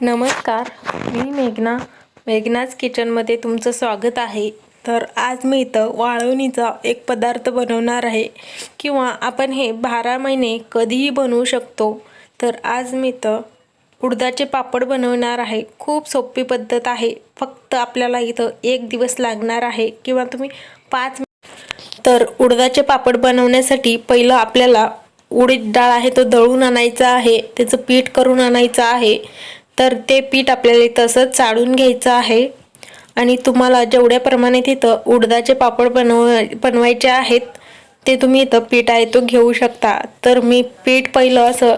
नमस्कार मी मेघना. मेघनाज किचनमध्ये तुमचं स्वागत आहे. तर आज मी इथं वाळवणीचा एक पदार्थ बनवणार आहे. किंवा आपण हे बारा महिने कधीही बनवू शकतो. तर आज मी इथं उडदाचे पापड बनवणार आहे. खूप सोपी पद्धत आहे. फक्त आपल्याला इथं एक दिवस लागणार आहे किंवा तुम्ही पाच तर उडदाचे पापड बनवण्यासाठी पहिलं आपल्याला उडीद डाळ आहे तो दळून आणायचा आहे. त्याचं पीठ करून आणायचं आहे. तर ते पीठ आपल्याला तसंच चाळून घ्यायचं आहे. आणि तुम्हाला जेवढ्या प्रमाणे तिथं उडदाचे पापड बनव बनवायचे आहेत ते तुम्ही इथं पीठ आहे तो घेऊ शकता. तर मी पीठ पहिलं असं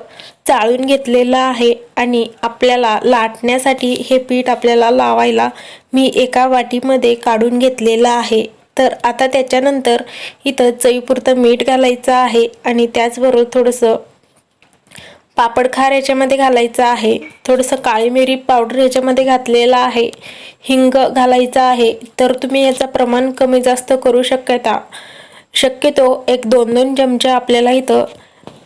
चाळून घेतलेलं आहे आणि आपल्याला लाटण्यासाठी हे पीठ आपल्याला लावायला मी एका वाटीमध्ये काढून घेतलेलं आहे. तर आता त्याच्यानंतर इथं चवीपुरतं मीठ घालायचं आहे आणि त्याचबरोबर थोडंसं पापड खार याच्यामध्ये घालायचं आहे. थोडंसं काळी मिरी पावडर याच्यामध्ये घातलेलं आहे. हिंग घालायचं आहे. तर तुम्ही याचं प्रमाण कमी जास्त करू शकता. शक्यतो एक दोन दोन चमचे आपल्याला इथं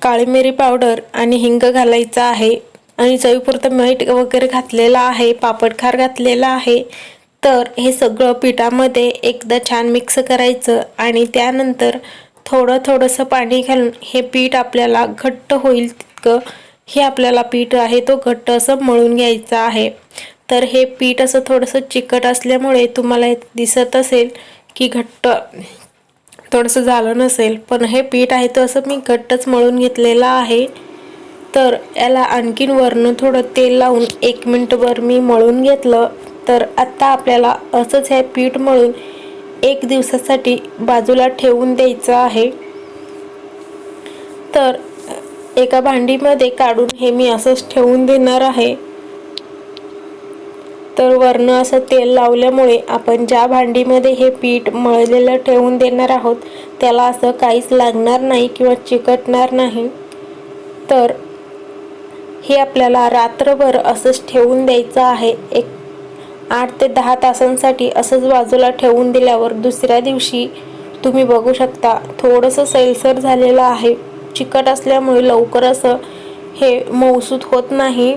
काळी मिरी पावडर आणि हिंग घालायचं आहे. आणि चवीपुरतं मीठ वगैरे घातलेलं आहे. पापड खार घातलेला आहे. तर हे सगळं पिठामध्ये एकदा छान मिक्स करायचं आणि त्यानंतर थोडं थोडंसं पाणी घालून हे पीठ आपल्याला घट्ट होईल जितकं हे आपल्याला पीठ आहे तो घट्ट असं मळून घ्यायचं आहे. तर हे पीठ असं थोडंसं चिकट असल्यामुळे तुम्हाला दिसत असेल की घट्ट थोडंसं झालं नसेल. पण हे पीठ आहे तर असं मी घट्टच मळून घेतलेलं आहे. तर याला आणखीन वरनं थोडं तेल लावून एक मिनटभर मी मळून घेतलं. तर आत्ता आपल्याला असंच हे पीठ मळून एक दिवसासाठी बाजूला ठेवून द्यायचं आहे. तर एका भांडीमध्ये काढून हे मी असंच ठेवून देणार आहे. तर वरनं असं तेल लावल्यामुळे आपण ज्या भांडीमध्ये हे पीठ मळलेलं ठेवून देणार आहोत त्याला असं काहीच लागणार नाही किंवा चिकटणार नाही. तर हे आपल्याला रात्रभर असंच ठेवून द्यायचं आहे. एक आठ ते दहा तासांसाठी असंच बाजूला ठेवून दिल्यावर दुसऱ्या दिवशी तुम्ही बघू शकता थोडंसं सैलसर झालेलं आहे. चिकट असल्यामुळे लवकर असं हे मौसूद होत नाही.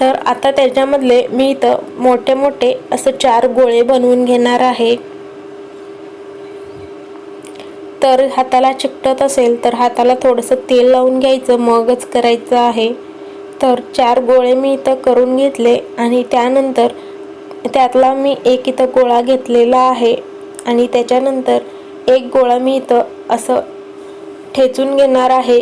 तर आता त्याच्यामधले मी इथं मोठे मोठे असं चार गोळे बनवून घेणार आहे. तर हाताला चिकटत असेल तर हाताला थोडंसं तेल लावून घ्यायचं मगच करायचं आहे. तर चार गोळे मी इथं करून घेतले आणि त्यानंतर त्यातला मी एक इथं गोळा घेतलेला आहे आणि त्याच्यानंतर एक गोळा मी इथं असं ठेचून घेणार आहे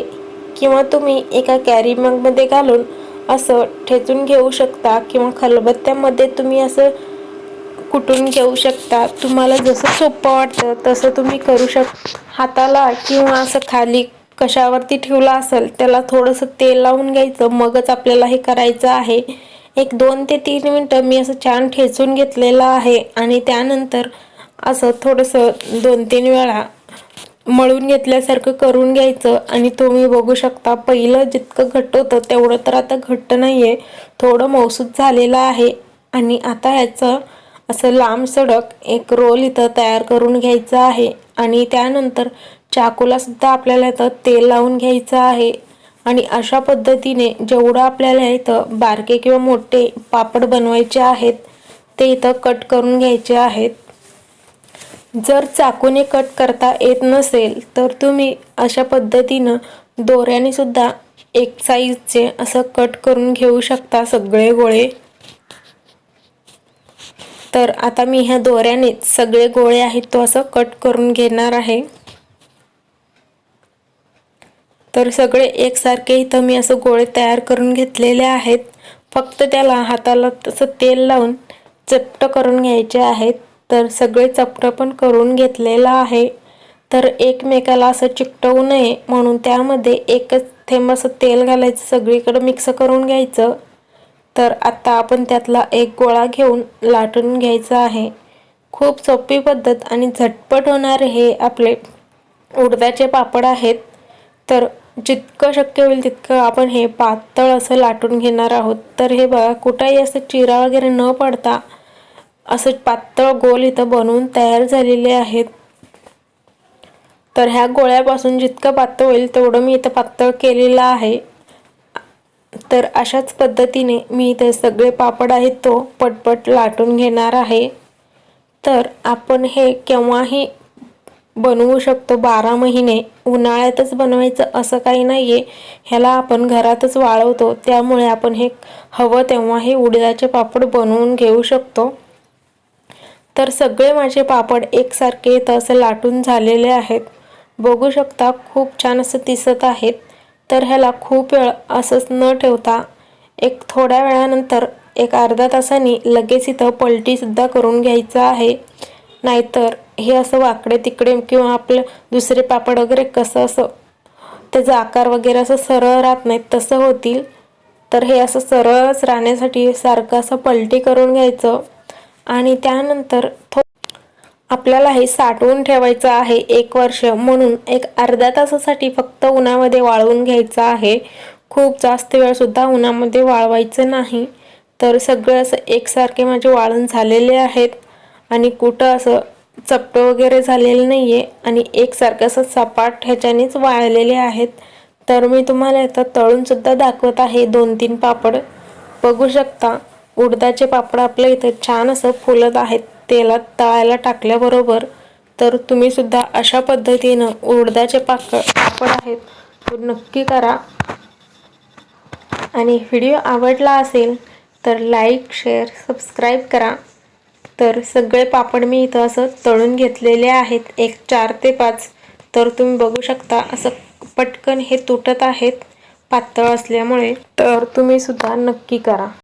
किंवा तुम्ही एका कॅरी मगमध्ये घालून असं ठेचून घेऊ शकता किंवा खलबत्त्यामध्ये तुम्ही असं कुटून घेऊ शकता. तुम्हाला जसं सोपं वाटतं तसं तुम्ही करू शक हाताला किंवा असं खाली कशावरती ठेवला असेल त्याला थोडंसं तेल लावून घ्यायचं. मगच आपल्याला हे करायचं आहे. एक दोन ते तीन मिनटं मी असं छान ठेचून घेतलेलं आहे आणि त्यानंतर असं थोडंसं दोन तीन वेळा मळून घेतल्यासारखं करून घ्यायचं आणि तुम्ही बघू शकता पहिलं जितकं घट्ट होतं तेवढं तर आता घट्ट नाही आहे थोडं मौसूद झालेलं आहे आणि आता ह्याचं असं लांब सडक एक रोल इथं तयार करून घ्यायचं आहे आणि त्यानंतर चाकूलासुद्धा आपल्याला इथं तेल लावून घ्यायचं आहे. आणि अशा पद्धतीने जेवढं आपल्याला इथं बारके किंवा मोठे पापड बनवायचे आहेत ते इथं कट करून घ्यायचे आहेत. जर चाकूने कट करता येत नसेल तर तुम्ही अशा पद्धतीनं दोऱ्याने सुद्धा एक साईजचे असं कट करून घेऊ शकता सगळे गोळे. तर आता मी ह्या दोऱ्यानेच सगळे गोळे आहेत तो असं कट करून घेणार आहे. तर सगळे एकसारखे इथं मी असं गोळे तयार करून घेतलेले आहेत. फक्त त्याला हाताला तसं तेल लावून चपट करून घ्यायचे आहेत. तर सगळे चपटं पण करून घेतलेलं आहे. तर एकमेकाला असं चिकटवू नये म्हणून त्यामध्ये एकच थेंब असं तेल घालायचं सगळीकडं मिक्स करून घ्यायचं. तर आत्ता आपण त्यातला एक गोळा घेऊन लाटून घ्यायचा आहे. खूप सोपी पद्धत आणि झटपट होणारे हे आपले उडदाचे पापड आहेत. तर जितकं शक्य होईल तितकं आपण हे पातळ असं लाटून घेणार आहोत. तर हे बघा कुठंही असं चिरा वगैरे न पडता असं पातळ गोल इथं बनवून तयार झालेले आहेत. तर ह्या गोळ्यापासून जितकं पातळ होईल तेवढं मी इथं पातळ केलेलं आहे. तर अशाच पद्धतीने मी इथे सगळे पापड आहेत तो पटपट लाटून घेणार आहे. तर आपण हे केव्हाही बनवू शकतो बारा महिने. उन्हाळ्यातच बनवायचं असं काही नाही आहे ह्याला आपण घरातच वाळवतो. त्यामुळे आपण हे हवं तेव्हा हे उडदाचे पापड बनवून घेऊ शकतो. तर सगळे माझे पापड एकसारखे तसं लाटून झालेले आहेत. बघू शकता खूप छान असं दिसत आहेत. तर ह्याला खूप वेळ असंच न ठेवता एक थोड्या वेळानंतर एक अर्धा तासाने लगेच इथं पलटीसुद्धा करून घ्यायचं आहे. नाहीतर हे असं वाकडे तिकडे किंवा आपलं दुसरे पापड वगैरे कसं असं त्याचा आकार वगैरे असं सरळ राहत नाहीत तसं होतील. तर हे असं सरळच राहण्यासाठी सारखं असं पलटी करून घ्यायचं. आणि त्यानंतर थो आपल्याला हे साठवून ठेवायचं आहे एक वर्ष. म्हणून एक अर्ध्या तासासाठी फक्त उन्हामध्ये वाळवून घ्यायचं आहे. खूप जास्त वेळसुद्धा उन्हामध्ये वाळवायचं नाही. तर सगळं असं एकसारखे माझे वाळण झालेले आहेत. आणि कुठं असं चपटं वगैरे झालेलं नाही आहे आणि एकसारखं असं सपाट ह्याच्यानेच वाळलेले आहेत. तर मी तुम्हाला आता तळूनसुद्धा दाखवत आहे दोन तीन पापड. बघू शकता. उडदाचे पापड आपल्या इथं छान असं फुलत आहेत. तेलात तळायला टाकल्याबरोबर तर तुम्हीसुद्धा अशा पद्धतीनं उडदाचे पाक पापड आहेत तो नक्की करा. आणि व्हिडिओ आवडला असेल तर लाईक शेअर सबस्क्राईब करा. तर सगळे पापड मी इथं असं तळून घेतलेले आहेत एक चार ते पाच. तर तुम्ही बघू शकता असं पटकन हे तुटत आहेत पातळ असल्यामुळे. तर तुम्हीसुद्धा नक्की करा.